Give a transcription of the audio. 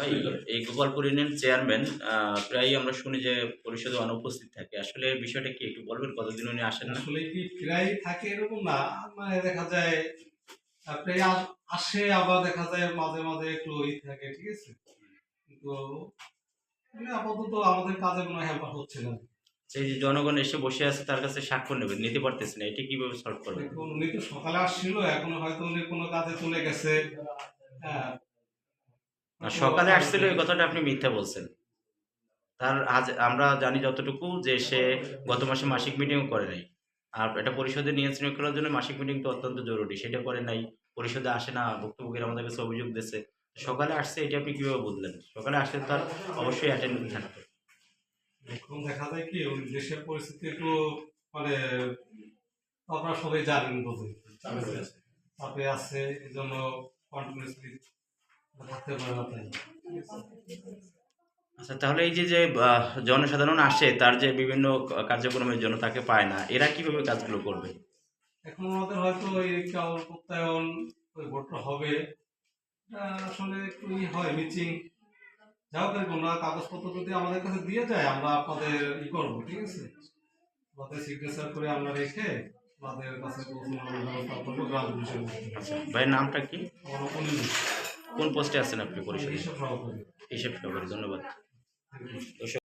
ভাই এই Gopalpur union chairman প্রায়ই আমরা শুনি যে পরিষদে অনুপস্থিত থাকে। আসলে বিষয়টা কি একটু বলবেন? কতদিন উনি আসেন না? আসলে কি প্রায় থাকে এরকম না। মানে দেখা যায় প্রায় আসে আবার দেখা যায় মাঝে মাঝে একটু ই থাকে ঠিক আছে? কিন্তু মানে আপাতত আমাদের কাজে কোনো হ্যাম্পার হচ্ছে না। সেই যে জনগণ এসে বসে আছে তার কাছে স্বাক্ষর নেবেন। নিতে পারতেছে না এটা কীভাবে সলভ করবেন? উনি তো সকালে আসছিল এখন হয়তো উনি কোনো কাজে চলে গেছে। হ্যাঁ সকালে আসছিল এই কথাটা আপনি মিথ্যা বলছেন। তার আজ আমরা জানি যতটুকু যে সে গত মাসে মাসিক মিটিংও করে নাই। আর এটা পরিষদে নিয়ন্ত্রণ করার জন্য মাসিক মিটিং তো অত্যন্ত জরুরি সেটা করে নাই। পরিষদে আসে না ভুক্তভোগীরা আমাদের কাছে অভিযোগ দিচ্ছে সকালে আসছে এটা আপনি কীভাবে বুঝলেন? সকালে আসলে তার অবশ্যই অ্যাটেন্ড থাকবে এখন দেখা যায় কি ওই দেশের পরিস্থিতি একটু মানে আপনারা সবাই জানেন চাপে আছে এই জন্য কন্টিনিউসলি আচ্ছা তাহলে এই যে যে জনসাধারণ আসে তার যে বিভিন্ন কার্যক্রমের জন্য তাকে পায় না এরা কীভাবে কাজগুলো করবে? এখন আমাদের হয়তো প্রত্যয়ন ওই ভোটটা হবে। আসলে একটু ই হয় মিচিং যাও দেখুন না কাগজপত্র যদি আমাদের কাছে দিয়ে যায় আমরা আপনাদের ই করব ঠিক আছে? আমাদের সিগনেচার করে আমরা রেখে আমাদের কাছে গ্রাম পুলিশের আচ্ছা নামটা কি? আমার কোন পোস্টে আছেন আপনি পরিষদে? সভাপতি ধন্যবাদ।